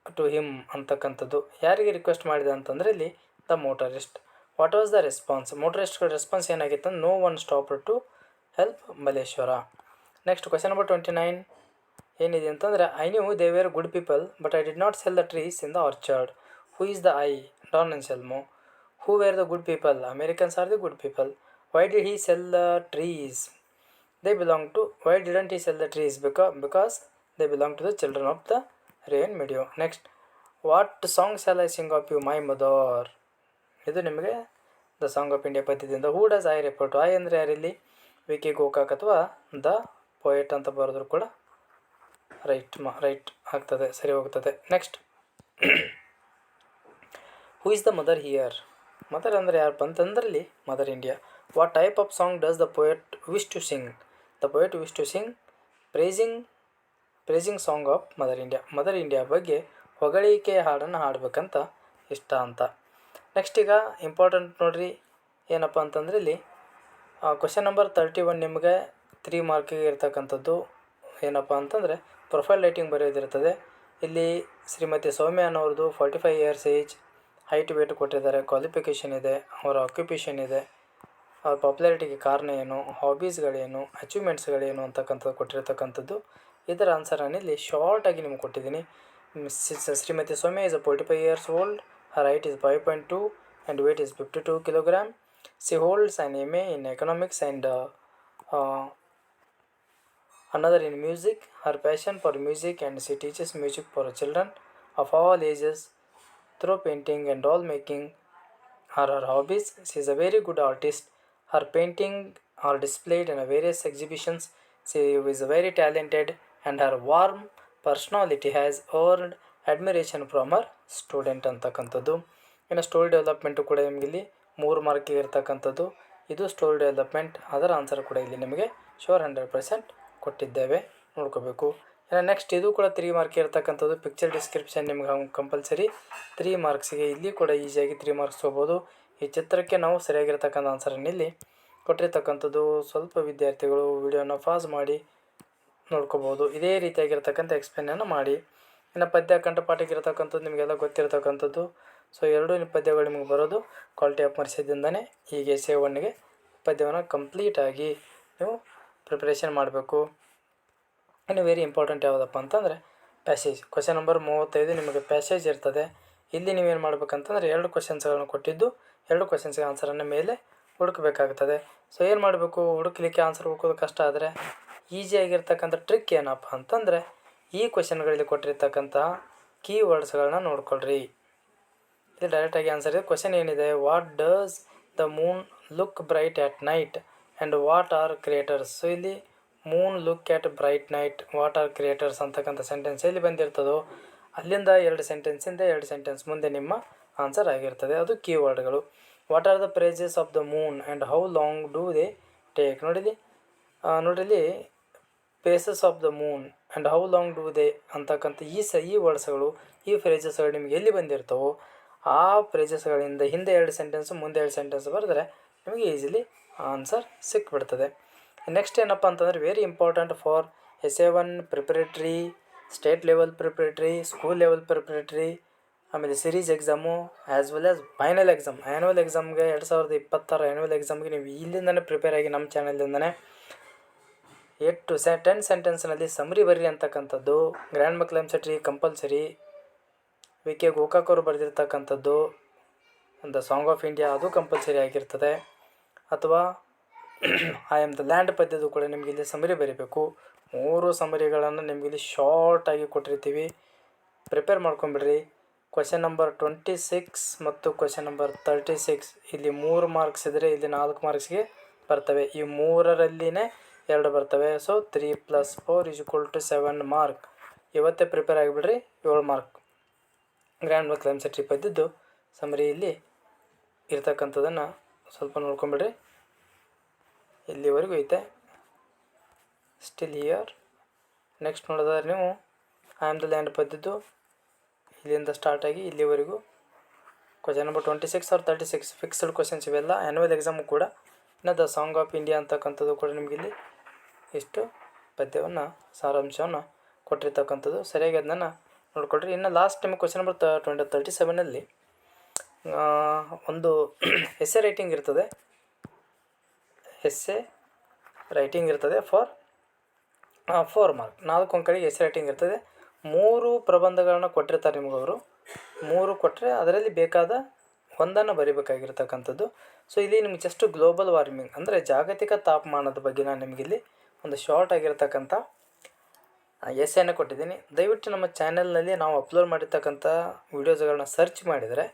to him ಅಂತಕ್ಕಂಥದ್ದು. ಯಾರಿಗೆ request ಮಾಡಿದೆ ಅಂತಂದರೆ ಇಲ್ಲಿ the motorist. What was the response ಮೋಟರಿಸ್ಟ್ಗಳ response ಏನಾಗಿತ್ತು no one stop to help Maleshwar next question number twenty nine ಏನಿದೆ ಅಂತಂದರೆ I knew they were good people but I did not sell the trees in the orchard who is the I Don Anselmo who were the good people Americans are the good people why did he sell the trees they belong to why didn't he sell the trees because because they belong to the children of the rain ಮಿಡಿಯೋ next what songs I sing of you my mother ಇದು ನಿಮಗೆ the song of India ಪದ್ಯದಿಂದ. Who does I report I ಅಂದರೆ ಯಾರಿಲ್ಲಿ? V K Gokak ಅಥವಾ the poet ಅಂತ ಬರೆದ್ರು ಕೂಡ right ಮ right ಆಗ್ತದೆ, ಸರಿ ಹೋಗ್ತದೆ. Next who is the mother here mother ಅಂದರೆ ಯಾರಪ್ಪ ಅಂತಂದ್ರಲ್ಲಿ mother India what type of song does the poet wish to sing the poet wish to sing praising praising song of mother India mother India ಬಗ್ಗೆ ಹೊಗಳಿಕೆಯ ಹಾಡನ್ನು ಹಾಡಬೇಕಂತ ಇಷ್ಟ ಅಂತ. Next ಈಗ important ನೋಡಿರಿ, ಏನಪ್ಪ ಅಂತಂದ್ರೆ ಇಲ್ಲಿ ಕ್ವಶನ್ ನಂಬರ್ ತರ್ಟಿ ಒನ್ ನಿಮಗೆ ತ್ರೀ ಮಾರ್ಕಿಗೆ ಇರ್ತಕ್ಕಂಥದ್ದು ಏನಪ್ಪ ಅಂತಂದರೆ ಪ್ರೊಫೈಲ್ ರೈಟಿಂಗ್ ಬರೆಯೋದಿರ್ತದೆ. ಇಲ್ಲಿ Shrimati Soumya ಅನ್ನೋರದು forty five years age height weight ಕೊಟ್ಟಿದ್ದಾರೆ ಕ್ವಾಲಿಫಿಕೇಷನ್ ಇದೆ, ಅವರ ಆಕ್ಯುಪೇಷನ್ ಇದೆ ಅವ್ರ ಪಾಪ್ಯುಲಾರಿಟಿಗೆ ಕಾರಣ ಏನು ಹಾಬೀಸ್ಗಳೇನು ಅಚೀವ್ಮೆಂಟ್ಸ್ಗಳೇನು ಅಂತಕ್ಕಂಥದ್ದು ಕೊಟ್ಟಿರ್ತಕ್ಕಂಥದ್ದು ಇದರ ಆನ್ಸರನ್ನು ಇಲ್ಲಿ ಶಾರ್ಟಾಗಿ ನಿಮ್ಗೆ ಕೊಟ್ಟಿದ್ದೀನಿ Shrimati Soumya is forty five years old her height is 5.2 and weight is 52 kilogram she holds an ma in economics and uh, uh, another in music her passion for music and she teaches music for children of all ages through painting and doll making her hobbies she is a very good artist her painting are displayed in various exhibitions she is very talented and her warm personality has earned admiration from her student ಅಂತಕ್ಕಂಥದ್ದು. ಇನ್ನು story development ಕೂಡ ನಿಮಗೆ ಇಲ್ಲಿ ಮೂರು ಮಾರ್ಕಿಗೆ ಇರ್ತಕ್ಕಂಥದ್ದು. ಇದು story development ಅದರ answer ಕೂಡ ಇಲ್ಲಿ ನಿಮಗೆ ಶೋರ್ ಹಂಡ್ರೆಡ್ ಪರ್ಸೆಂಟ್ ಕೊಟ್ಟಿದ್ದೇವೆ. ನೋಡ್ಕೋಬೇಕು. ಇನ್ನು ನೆಕ್ಸ್ಟ್ ಇದು ಕೂಡ ತ್ರೀ ಮಾರ್ಕ್ ಇರ್ತಕ್ಕಂಥದ್ದು. ಪಿಕ್ಚರ್ ಡಿಸ್ಕ್ರಿಪ್ಷನ್ ನಿಮ್ಗೆ ಕಂಪಲ್ಸರಿ ತ್ರೀ ಮಾರ್ಕ್ಸಿಗೆ ಇಲ್ಲಿ ಕೂಡ ಈಸಿಯಾಗಿ ತ್ರೀ ಮಾರ್ಕ್ಸ್ ತೊಗೋಬೋದು. ಈ ಚಿತ್ರಕ್ಕೆ ನಾವು ಸರಿಯಾಗಿರ್ತಕ್ಕಂಥ ಆನ್ಸರನ್ನು ಇಲ್ಲಿ ಕೊಟ್ಟಿರ್ತಕ್ಕಂಥದ್ದು. ಸ್ವಲ್ಪ ವಿದ್ಯಾರ್ಥಿಗಳು ವಿಡಿಯೋನ ಪಾಸ್ ಮಾಡಿ. ನೋಡ್ಕೋಬೋದು. ಇದೇ ರೀತಿಯಾಗಿರ್ತಕ್ಕಂಥ ಎಕ್ಸ್ಪ್ಲೇನನ್ನು ಮಾಡಿ. ಇನ್ನು ಪದ್ಯ ಕಂಠಪಾಠಕ್ಕೆ ಇರತಕ್ಕಂಥದ್ದು ನಿಮಗೆಲ್ಲ ಗೊತ್ತಿರತಕ್ಕಂಥದ್ದು. ಸೊ ಎರಡೂ ಪದ್ಯಗಳು ನಿಮಗೆ ಬರೋದು. ಕ್ವಾಲಿಟಿ ಆಫ್ ಮರ್ಸಿದಿಂದನೇ ಹೀಗೆ ಒನ್ಗೆ ಪದ್ಯವನ್ನು ಕಂಪ್ಲೀಟಾಗಿ ನೀವು ಪ್ರಿಪ್ರೇಷನ್ ಮಾಡಬೇಕು. ಇನ್ನು ವೆರಿ ಇಂಪಾರ್ಟೆಂಟ್ ಯಾವುದಪ್ಪ ಅಂತಂದರೆ ಪ್ಯಾಸೇಜ್ ಕ್ವಶನ್ ನಂಬರ್ ಮೂವತ್ತೈದು ನಿಮಗೆ ಪ್ಯಾಸೇಜ್ ಇರ್ತದೆ. ಇಲ್ಲಿ ನೀವೇನು ಮಾಡಬೇಕಂತಂದರೆ ಎರಡು ಕ್ವಶನ್ಸ್ಗಳನ್ನು ಕೊಟ್ಟಿದ್ದು, ಎರಡು ಕ್ವಶನ್ಸ್ಗೆ ಆನ್ಸರನ್ನು ಮೇಲೆ ಹುಡುಕಬೇಕಾಗ್ತದೆ. ಸೊ ಏನು ಮಾಡಬೇಕು? ಹುಡುಕಲಿಕ್ಕೆ ಆನ್ಸರ್ ಹುಡುಕೋದು ಕಷ್ಟ ಆದರೆ? ಈಸಿಯಾಗಿರ್ತಕ್ಕಂಥ ಟ್ರಿಕ್ ಏನಪ್ಪ ಅಂತಂದರೆ, ಈ ಕ್ವಶನ್ಗಳಲ್ಲಿ ಕೊಟ್ಟಿರ್ತಕ್ಕಂಥ ಕೀ ವರ್ಡ್ಸ್ಗಳನ್ನ ನೋಡ್ಕೊಳ್ರಿ. ಇದು ಡೈರೆಕ್ಟಾಗಿ ಆನ್ಸರ್ ಇದೆ. ಕ್ವಶನ್ ಏನಿದೆ? What does the moon look bright at night and what are creators so ಇಲ್ಲಿ moon look at bright night what are creators ಅಂತಕ್ಕಂಥ ಸೆಂಟೆನ್ಸ್ ಎಲ್ಲಿ ಬಂದಿರ್ತದೋ, ಅಲ್ಲಿಂದ ಎರಡು ಸೆಂಟೆನ್ಸಿಂದ ಎರಡು ಸೆಂಟೆನ್ಸ್ ಮುಂದೆ ನಿಮ್ಮ ಆನ್ಸರ್ ಆಗಿರ್ತದೆ. ಅದು ಕೀವರ್ಡ್ಗಳು what are the phases of the moon and how long do they take ನೋಡಿಲಿ ನೋಡಿಲಿ phases of the moon and how long do they ಅಂತಕ್ಕಂಥ ಈ ಸ, ಈ ವರ್ಡ್ಸ್ಗಳು, ಈ ಫ್ರೇಜಸ್ಗಳು ನಿಮ್ಗೆ ಎಲ್ಲಿ ಬಂದಿರ್ತವೋ ಆ ಫ್ರೇಜಸ್ಗಳಿಂದ ಹಿಂದೆ ಎರಡು ಸೆಂಟೆನ್ಸು ಮುಂದೆ ಎರಡು ಸೆಂಟೆನ್ಸ್ ಬರೆದ್ರೆ ನಿಮಗೆ ಈಸಿಲಿ ಆನ್ಸರ್ ಸಿಕ್ಬಿಡ್ತದೆ. ನೆಕ್ಸ್ಟ್ ಏನಪ್ಪ ಅಂತಂದರೆ very important for S A one preparatory state level preparatory school level preparatory ಆಮೇಲೆ series exam as well as final exam annual ಎಕ್ಸಾಮ್ಗೆ ಎರಡು ಸಾವಿರದ ಇಪ್ಪತ್ತಾರು ಆ್ಯನ್ಯುವಲ್ ಎಕ್ಸಾಮ್ಗೆ ನೀವು ಇಲ್ಲಿಂದನೇ ಪ್ರಿಪೇರ್ ಆಗಿ ನಮ್ಮ ಚಾನಲಿಂದನೇ ಏಟ್ ಟು ಸೆ, ಟೆನ್ ಸೆಂಟೆನ್ಸ್ನಲ್ಲಿ ಸಮರಿ ಬರ್ರಿ ಅಂತಕ್ಕಂಥದ್ದು, grand ma climbs a tree compulsory V K Gokak ಅವರು ಬರೆದಿರ್ತಕ್ಕಂಥದ್ದು ದ ಸಾಂಗ್ ಆಫ್ ಇಂಡಿಯಾ ಅದು ಕಂಪಲ್ಸರಿ ಆಗಿರ್ತದೆ. ಅಥವಾ ಐ ಆಮ್ ದ ಲ್ಯಾಂಡ್ ಪದ್ಯದ್ದು ಕೂಡ ನಿಮಗೆ ಇಲ್ಲಿ ಸಮರಿ ಬರೀಬೇಕು. ಮೂರು ಸಮರಿಗಳನ್ನು ನಿಮಗೆ ಇಲ್ಲಿ ಶಾರ್ಟಾಗಿ ಕೊಟ್ಟಿರ್ತೀವಿ. ಪ್ರಿಪೇರ್ ಮಾಡ್ಕೊಂಬಿಡ್ರಿ. ಕ್ವಶನ್ ನಂಬರ್ ಟ್ವೆಂಟಿ ಸಿಕ್ಸ್ ಮತ್ತು ಕ್ವಶನ್ ನಂಬರ್ ತರ್ಟಿ ಸಿಕ್ಸ್ ಇಲ್ಲಿ ಮೂರು ಮಾರ್ಕ್ಸ್ ಇದ್ದರೆ ಇಲ್ಲಿ ನಾಲ್ಕು ಮಾರ್ಕ್ಸ್ಗೆ ಬರ್ತವೆ. ಈ ಮೂರರಲ್ಲಿನೇ ಎರಡು ಬರ್ತವೆ. So three plus four is equal to seven mark ಇವತ್ತೇ ಪ್ರಿಪೇರ್ ಆಗಿಬಿಡ್ರಿ, ಏಳು ಮಾರ್ಕ್ ಗ್ರ್ಯಾಂಡ್ ಕ್ಲೈಮ್ ಟ್ರಿಪ್ ಇದ್ದಿದ್ದು ಸಮರಿ ಇಲ್ಲಿ ಇರ್ತಕ್ಕಂಥದ್ದನ್ನು ಸ್ವಲ್ಪ ನೋಡ್ಕೊಂಬಿಡ್ರಿ. ಇಲ್ಲಿವರೆಗೂ ಐತೆ. ಸ್ಟಿಲ್ ಹಿಯರ್ ನೆಕ್ಸ್ಟ್ ನೋಡೋದಾದ್ರೆ ನೀವು ಐ ಆಮ್ ದ ಲ್ಯಾಂಡ್ ಪದ್ದಿದ್ದು ಇಲ್ಲಿಂದ ಸ್ಟಾರ್ಟ್ ಆಗಿ ಇಲ್ಲಿವರೆಗೂ. Question number twenty six or thirty six fixed questions ಇವೆಲ್ಲ ಆ್ಯನ್ಯುವಲ್ ಎಕ್ಸಾಮು ಕೂಡ. ಇನ್ನು ದ ಸಾಂಗ್ ಆಫ್ ಇಂಡಿಯಾ ಅಂತಕ್ಕಂಥದ್ದು ಕೂಡ ನಿಮಗೆ ಇಲ್ಲಿ ಇಷ್ಟು ಪದ್ಯವನ್ನು, ಸಾರಾಂಶವನ್ನು ಕೊಟ್ಟಿರ್ತಕ್ಕಂಥದ್ದು. ಸರಿಯಾಗಿ ಅದನ್ನು ನೋಡ್ಕೊಳ್ರಿ. ಇನ್ನು last time question number twenty thirty ಸೆವೆನಲ್ಲಿ ಒಂದು ಎಸ್ಸೆ ರೈಟಿಂಗ್ ಇರ್ತದೆ. ಎಸ್ಸೆ ರೈಟಿಂಗ್ ಇರ್ತದೆ ಫಾರ್ ಫೋರ್ ಮಾರ್ಕ್ ನಾಲ್ಕು ಅಂಕಗಳಿಗೆ ಎಸ್ಸೆ ರೈಟಿಂಗ್ ಇರ್ತದೆ. ಮೂರು ಪ್ರಬಂಧಗಳನ್ನು ಕೊಟ್ಟಿರ್ತಾರೆ ನಿಮಗವರು ಮೂರು ಕೊಟ್ಟರೆ ಅದರಲ್ಲಿ ಬೇಕಾದ ಒಂದನ್ನು ಬರಿಬೇಕಾಗಿರ್ತಕ್ಕಂಥದ್ದು. ಸೊ ಇಲ್ಲಿ ನಿಮ್ಗೆ ಜಸ್ಟ್ ಗ್ಲೋಬಲ್ ವಾರ್ಮಿಂಗ್ ಅಂದರೆ ಜಾಗತಿಕ ತಾಪಮಾನದ ಬಗ್ಗೆ ನಾನು ನಿಮಗಿಲ್ಲಿ ಒಂದು ಶಾರ್ಟ್ ಆಗಿರ್ತಕ್ಕಂಥ ಎಸೆಯನ್ನು ಕೊಟ್ಟಿದ್ದೀನಿ. ದಯವಿಟ್ಟು ನಮ್ಮ ಚಾನೆಲ್ನಲ್ಲಿ ನಾವು ಅಪ್ಲೋಡ್ ಮಾಡಿರ್ತಕ್ಕಂಥ ವೀಡಿಯೋಸ್ಗಳನ್ನ ಸರ್ಚ್ ಮಾಡಿದರೆ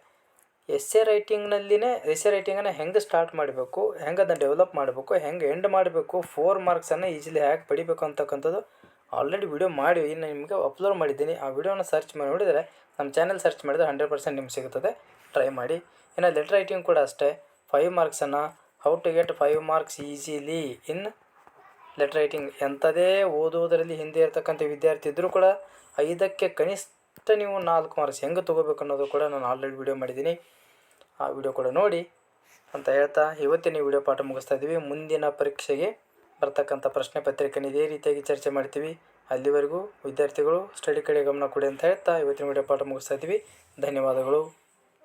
ಎಸ್ಸೆ ರೈಟಿಂಗ್ನಲ್ಲಿನೇ ಎಸ್ಸೆ ರೈಟಿಂಗನ್ನು ಹೆಂಗೆ ಸ್ಟಾರ್ಟ್ ಮಾಡಬೇಕು, ಹೆಂಗೆ ಅದನ್ನು ಡೆವಲಪ್ ಮಾಡಬೇಕು, ಹೆಂಗೆ ಎಂಡ್ ಮಾಡಬೇಕು ಫೋರ್ ಮಾರ್ಕ್ಸನ್ನು ಈಸಿಲಿ ಹೇಗೆ ಪಡಿಬೇಕು ಅಂತಕ್ಕಂಥದ್ದು ಆಲ್ರೆಡಿ ವಿಡಿಯೋ ಮಾಡಿ, ಇನ್ನು ನಿಮಗೆ ಅಪ್ಲೋಡ್ ಮಾಡಿದ್ದೀನಿ. ಆ ವಿಡಿಯೋನ ಸರ್ಚ್ ಮಾಡಿ ನೋಡಿದರೆ ನಮ್ಮ ಚಾನಲ್ ಸರ್ಚ್ ಮಾಡಿದರೆ ಹಂಡ್ರೆಡ್ ಪರ್ಸೆಂಟ್ ನಿಮ್ಗೆ ಸಿಗುತ್ತದೆ. ಟ್ರೈ ಮಾಡಿ. ಇನ್ನು ಲೆಟ್ರ್ ರೈಟಿಂಗ್ ಕೂಡ ಅಷ್ಟೇ. Five ಮಾರ್ಕ್ಸನ್ನು how to get five marks easily in letter writing ಎಂಥದೇ ಓದುವುದರಲ್ಲಿ ಹಿಂದೆ ಇರತಕ್ಕಂಥ ವಿದ್ಯಾರ್ಥಿ ಇದ್ದರೂ ಕೂಡ ಐದಕ್ಕೆ ಕನಿಷ್ಠ ನೀವು ನಾಲ್ಕು ಮಾರ್ಕ್ಸ್ ಹೆಂಗೆ ತೊಗೋಬೇಕು ಅನ್ನೋದು ಕೂಡ ನಾನು ಆಲ್ರೆಡಿ ವಿಡಿಯೋ ಮಾಡಿದ್ದೀನಿ. ಆ ವಿಡಿಯೋ ಕೂಡ ನೋಡಿ ಅಂತ ಹೇಳ್ತಾ ಇವತ್ತಿನ ವಿಡಿಯೋ ಪಾಠ ಮುಗಿಸ್ತಾ ಇದ್ದೀವಿ. ಮುಂದಿನ ಪರೀಕ್ಷೆಗೆ ಬರ್ತಕ್ಕಂಥ ಪ್ರಶ್ನೆ ಪತ್ರಿಕೆಯನ್ನು ಇದೇ ರೀತಿಯಾಗಿ ಚರ್ಚೆ ಮಾಡ್ತೀವಿ. ಅಲ್ಲಿವರೆಗೂ ವಿದ್ಯಾರ್ಥಿಗಳು ಸ್ಟಡಿ ಕಡೆ ಗಮನ ಕೊಡಿ ಅಂತ ಹೇಳ್ತಾ ಇವತ್ತಿನ ವಿಡಿಯೋ ಪಾಠ ಮುಗಿಸ್ತಾ ಇದ್ದೀವಿ. ಧನ್ಯವಾದಗಳು.